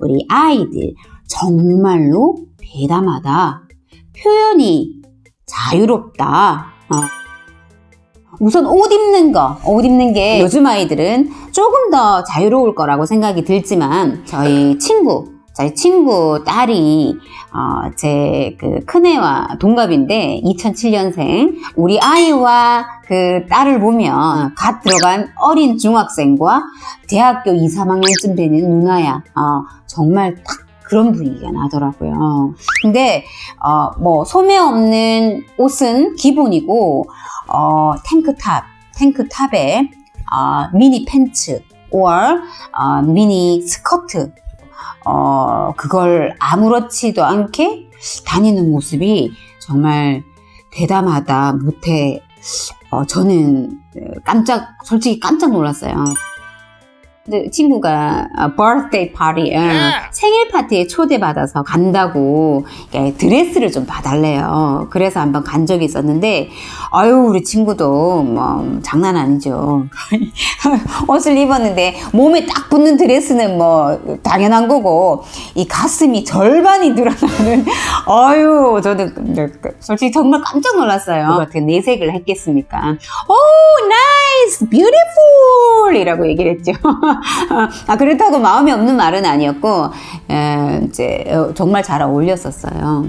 우리 아이들 정말로 대담하다. 표현이 자유롭다. 어. 우선 옷 입는 거, 옷 입는 게 요즘 아이들은 조금 더 자유로울 거라고 생각이 들지만 저희 친구, 저희 친구 딸이 어, 제 그 큰애와 동갑인데 2007년생 우리 아이와 그 딸을 보면 갓 들어간 어린 중학생과 대학교 2, 3학년쯤 되는 누나야. 어, 정말 딱 그런 분위기가 나더라고요. 근데 어, 뭐 소매 없는 옷은 기본이고 어, 탱크탑, 탱크탑에 어, 미니 팬츠 or 어, 미니 스커트. 어, 그걸 아무렇지도 않게 다니는 모습이 정말 대담하다 못해 어, 저는 깜짝 솔직히 깜짝 놀랐어요. 근데 친구가 birthday party 생일 파티에 초대받아서 간다고 드레스를 좀 봐달래요. 그래서 한번 간 적이 있었는데 아유 우리 친구도 뭐 장난 아니죠. 옷을 입었는데 몸에 딱 붙는 드레스는 뭐 당연한 거고 이 가슴이 절반이 드러나는 아유 저는 솔직히 정말 깜짝 놀랐어요. 어떻게 내색을 했겠습니까? 오 나 이스 뷰티풀 이라고 얘기를 했죠. 아, 그렇다고 마음이 없는 말은 아니었고, 에, 이제, 어, 정말 잘 어울렸었어요.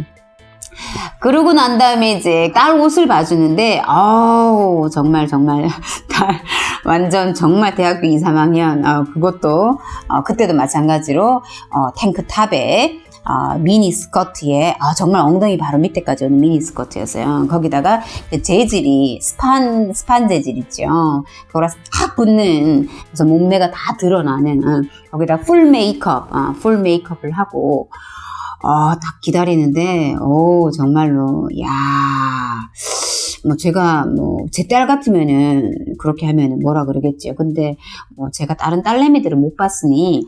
그러고 난 다음에 이제 딸 옷을 봐주는데, 아우, 정말, 정말, 딸, 완전 정말 대학교 2, 3학년, 어, 그것도, 어, 그때도 마찬가지로, 어, 탱크탑에, 아, 미니 스커트에 아, 정말 엉덩이 바로 밑에까지 오는 미니 스커트였어요. 거기다가 그 재질이 스판 스판 재질 있죠. 그거랑 딱 붙는 그래서 몸매가 다 드러나는 어, 거기다 풀 메이크업, 어, 풀 메이크업을 하고 어, 딱 기다리는데 오 정말로 야. 뭐 제가 뭐 제 딸 같으면은 그렇게 하면은 뭐라 그러겠죠. 근데 뭐 제가 다른 딸내미들은 못 봤으니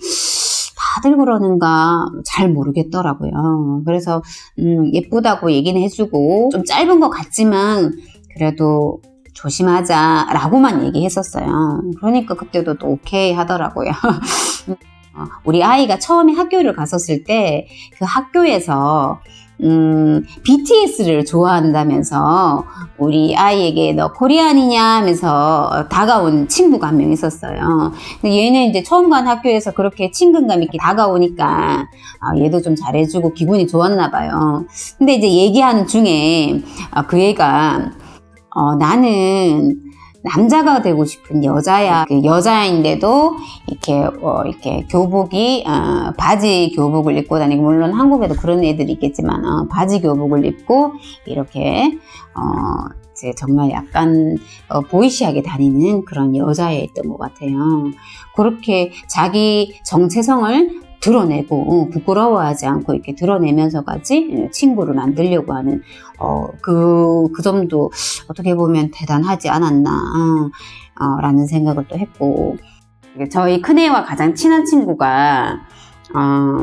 다들 그러는가 잘 모르겠더라고요. 그래서 음, 예쁘다고 얘기는 해주고 좀 짧은 것 같지만 그래도 조심하자라고만 얘기했었어요. 그러니까 그때도 또 오케이 하더라고요. 어, 우리 아이가 처음에 학교를 갔었을 때 그 학교에서 음, BTS를 좋아한다면서 우리 아이에게 너 코리안이냐 하면서 다가온 친구가 한 명 있었어요. 얘는 이제 처음 간 학교에서 그렇게 친근감 있게 다가오니까 아, 얘도 좀 잘해주고 기분이 좋았나 봐요. 근데 이제 얘기하는 중에 아, 그 애가 어, 나는 남자가 되고 싶은 여자야. 그 여자인데도 이렇게 어, 이렇게 교복이 어, 바지 교복을 입고 다니고 물론 한국에도 그런 애들이 있겠지만 어, 바지 교복을 입고 이렇게 어, 이제 정말 약간 어, 보이시하게 다니는 그런 여자였던 것 같아요. 그렇게 자기 정체성을 드러내고 어, 부끄러워하지 않고 이렇게 드러내면서까지 친구를 만들려고 하는 어, 그, 그 점도 어떻게 보면 대단하지 않았나 어, 라는 생각을 또 했고 저희 큰애와 가장 친한 친구가 어,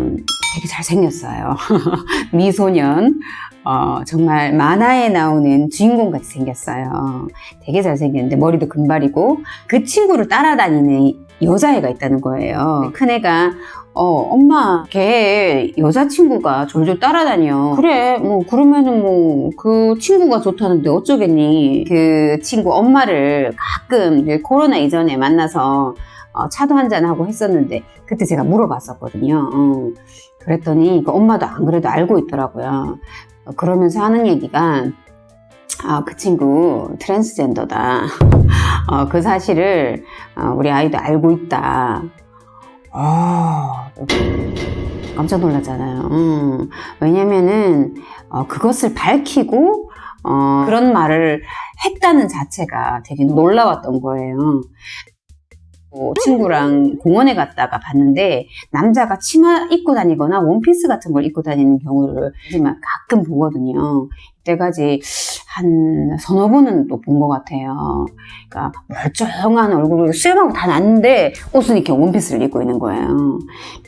되게 잘생겼어요. 미소년. 어, 정말 만화에 나오는 주인공 같이 생겼어요. 되게 잘생겼는데 머리도 금발이고 그 친구를 따라다니는 여자애가 있다는 거예요. 큰애가 어, 엄마, 걔 여자친구가 졸졸 따라다녀. 그래, 뭐, 그러면은 뭐, 그 친구가 좋다는데 어쩌겠니? 그 친구 엄마를 가끔 코로나 이전에 만나서 어, 차도 한잔하고 했었는데, 그때 제가 물어봤었거든요. 어, 그랬더니 그 엄마도 안 그래도 알고 있더라고요. 어, 그러면서 하는 얘기가, 아, 그 친구 트랜스젠더다. 어, 그 사실을 어, 우리 아이도 알고 있다. 아, 깜짝 놀랐잖아요. 음, 왜냐면은, 어, 그것을 밝히고, 어, 그런 말을 했다는 자체가 되게 놀라웠던 거예요. 뭐 친구랑 공원에 갔다가 봤는데 남자가 치마 입고 다니거나 원피스 같은 걸 입고 다니는 경우를 가끔 보거든요. 이때까지 한 서너 번은 또 본 것 같아요. 그러니까 멀쩡한 얼굴로 수염하고 다 났는데 옷은 이렇게 원피스를 입고 있는 거예요.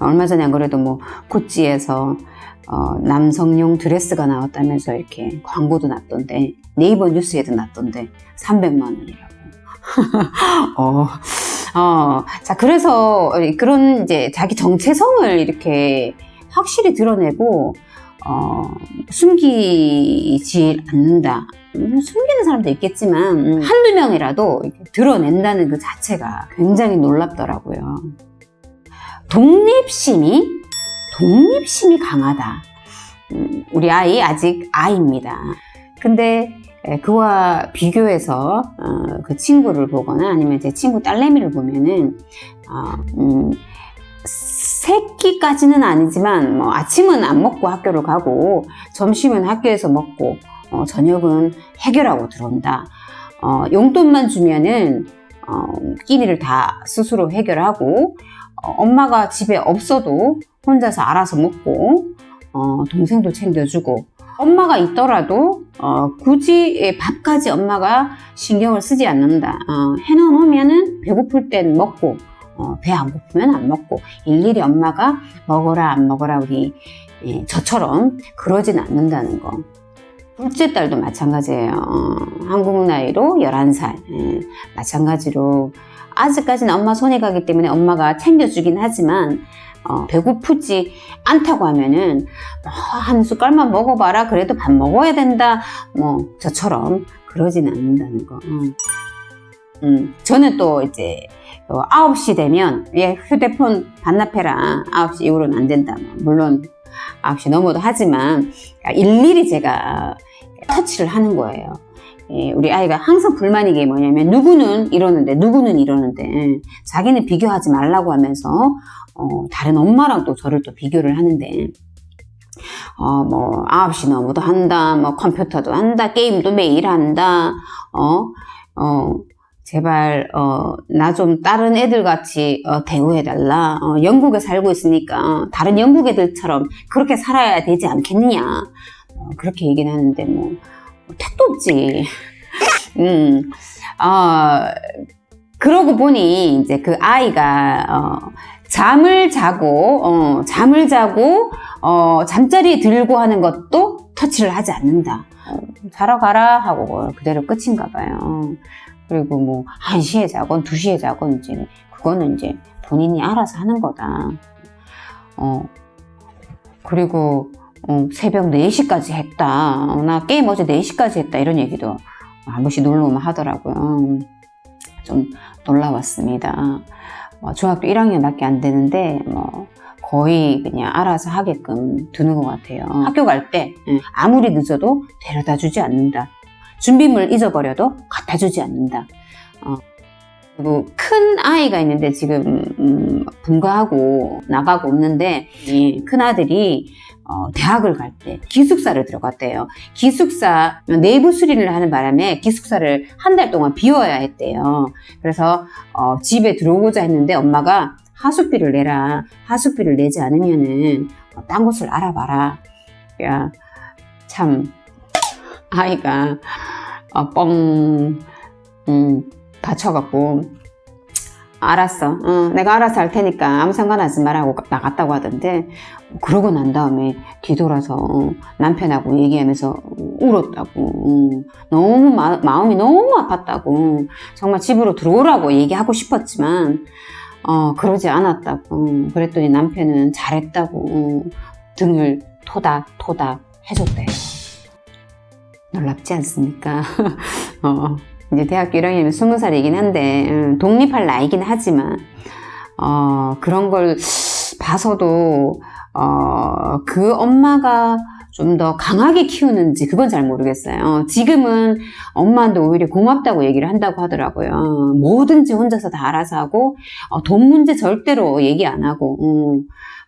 얼마 전에 안 그래도 뭐 구찌에서 어, 남성용 드레스가 나왔다면서 이렇게 광고도 났던데 네이버 뉴스에도 났던데 300만 원이라고. 어, 어, 자, 그래서 그런 이제 자기 정체성을 이렇게 확실히 드러내고, 어, 숨기지 않는다. 음, 숨기는 사람도 있겠지만, 음, 한두 명이라도 드러낸다는 그 자체가 굉장히 놀랍더라고요. 독립심이, 독립심이 강하다. 음, 우리 아이 아직 아이입니다. 근데 에, 그와 비교해서 어, 그 친구를 보거나 아니면 제 친구 딸내미를 보면은 어, 음, 새끼까지는 아니지만 뭐 아침은 안 먹고 학교를 가고 점심은 학교에서 먹고 어, 저녁은 해결하고 들어온다. 어, 용돈만 주면은 어, 끼니를 다 스스로 해결하고 어, 엄마가 집에 없어도 혼자서 알아서 먹고 어, 동생도 챙겨주고 엄마가 있더라도 어, 굳이 밥까지 엄마가 신경을 쓰지 않는다. 어, 해놓으면은 배고플 땐 먹고 어, 배 안 고프면 안 먹고 일일이 엄마가 먹어라 안 먹어라 우리 예, 저처럼 그러진 않는다는 거. 둘째 딸도 마찬가지예요. 어, 한국 나이로 11살. 예, 마찬가지로 아직까지는 엄마 손에 가기 때문에 엄마가 챙겨주긴 하지만 어, 배고프지 않다고 하면은 어, 한 숟갈만 먹어봐라. 그래도 밥 먹어야 된다. 뭐 저처럼 그러진 않는다는 거. 음. 음, 저는 또 이제 어, 9시 되면 예, 휴대폰 반납해라. 9시 이후로는 안 된다. 뭐, 물론 9시 넘어도 하지만 일일이 제가 터치를 하는 거예요 예, 우리 아이가 항상 불만이 게 뭐냐면 누구는 이러는데 누구는 이러는데 자기는 비교하지 말라고 하면서 어, 다른 엄마랑 또 저를 또 비교를 하는데 어, 뭐 9시 넘어도 한다 뭐 컴퓨터도 한다 게임도 매일 한다 어, 어, 제발 어, 나 좀 다른 애들 같이 어, 대우해달라 어, 영국에 살고 있으니까 어, 다른 영국 애들처럼 그렇게 살아야 되지 않겠느냐 어, 그렇게 얘기는 하는데 뭐 택도 없지. 음, 어, 그러고 보니 이제 그 아이가 어, 잠을 자고 어, 잠을 자고 어, 잠자리 들고 하는 것도 터치를 하지 않는다. 어, 자러 가라 하고 그대로 끝인가 봐요. 그리고 뭐 1시에 자건 2시에 자건 이제 그거는 이제 본인이 알아서 하는 거다. 어, 그리고 어, 새벽 4시까지 했다. 어, 나 게임 어제 4시까지 했다. 이런 얘기도 한 번씩 놀러 오면 하더라고요. 좀 놀라웠습니다. 뭐 중학교 1학년밖에 안 되는데 뭐 거의 그냥 알아서 하게끔 두는 것 같아요. 학교 갈 때 아무리 늦어도 데려다 주지 않는다. 준비물 잊어버려도 갖다 주지 않는다. 어, 그리고 큰 아이가 있는데 지금 음, 분가하고 나가고 없는데 이 큰 아들이 어, 대학을 갈 때 기숙사를 들어갔대요. 기숙사 내부 수리를 하는 바람에 기숙사를 한 달 동안 비워야 했대요. 그래서 어, 집에 들어오고자 했는데 엄마가 하숙비를 내라. 하숙비를 내지 않으면은 어, 딴 곳을 알아봐라. 야, 참 아이가 어, 뻥 음, 다쳐갖고 알았어. 어, 내가 알아서 할 테니까 아무 상관하지 말라고 나갔다고 하던데 그러고 난 다음에 뒤돌아서 어, 남편하고 얘기하면서 울었다고 어, 너무 마, 음이 너무 아팠다고 정말 집으로 들어오라고 얘기하고 싶었지만 어, 그러지 않았다고 그랬더니 남편은 잘했다고 등을 토닥토닥 해줬대요. 놀랍지 않습니까? 어. 이제 대학교 1학년이면 20살이긴 한데 음, 독립할 나이긴 하지만 어, 그런 걸 봐서도 어, 그 엄마가 좀 더 강하게 키우는지 그건 잘 모르겠어요. 지금은 엄마한테 오히려 고맙다고 얘기를 한다고 하더라고요. 뭐든지 혼자서 다 알아서 하고 어, 돈 문제 절대로 얘기 안 하고 음,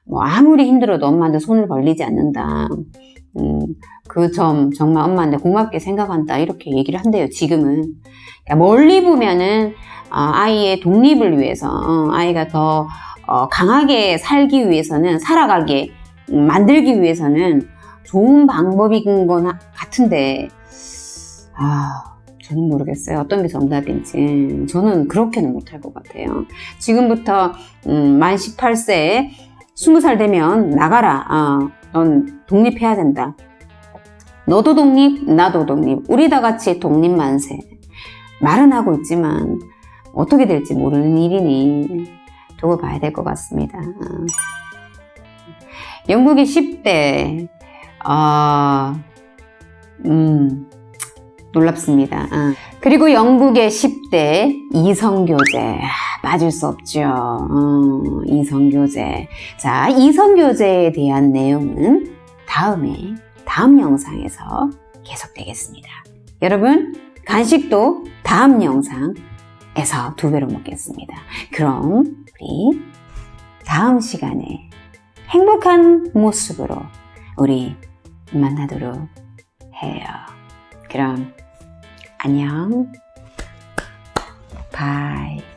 뭐 아무리 힘들어도 엄마한테 손을 벌리지 않는다. 음, 그 점 정말 엄마한테 고맙게 생각한다 이렇게 얘기를 한대요 지금은. 그러니까 멀리 보면은 어, 아이의 독립을 위해서 어, 아이가 더 어, 강하게 살기 위해서는 살아가게 음, 만들기 위해서는 좋은 방법인 건 같은데 아 저는 모르겠어요. 어떤 게 정답인지. 저는 그렇게는 못할 것 같아요. 지금부터 음, 만 18세에 20살 되면 나가라. 어, 넌 독립해야 된다 너도 독립 나도 독립 우리 다 같이 독립 만세 말은 하고 있지만 어떻게 될지 모르는 일이니 두고 봐야 될 것 같습니다. 어. 영국의 10대, 아, 음, 놀랍습니다. 어. 그리고 영국의 10대 이성교제 아, 빠질 수 없죠. 어, 이성교제. 자, 이성교제에 대한 내용은 다음에 다음 영상에서 계속되겠습니다. 여러분 간식도 다음 영상에서 두 배로 먹겠습니다. 그럼 우리 다음 시간에 행복한 모습으로 우리 만나도록 해요. 그럼 안녕. 바이.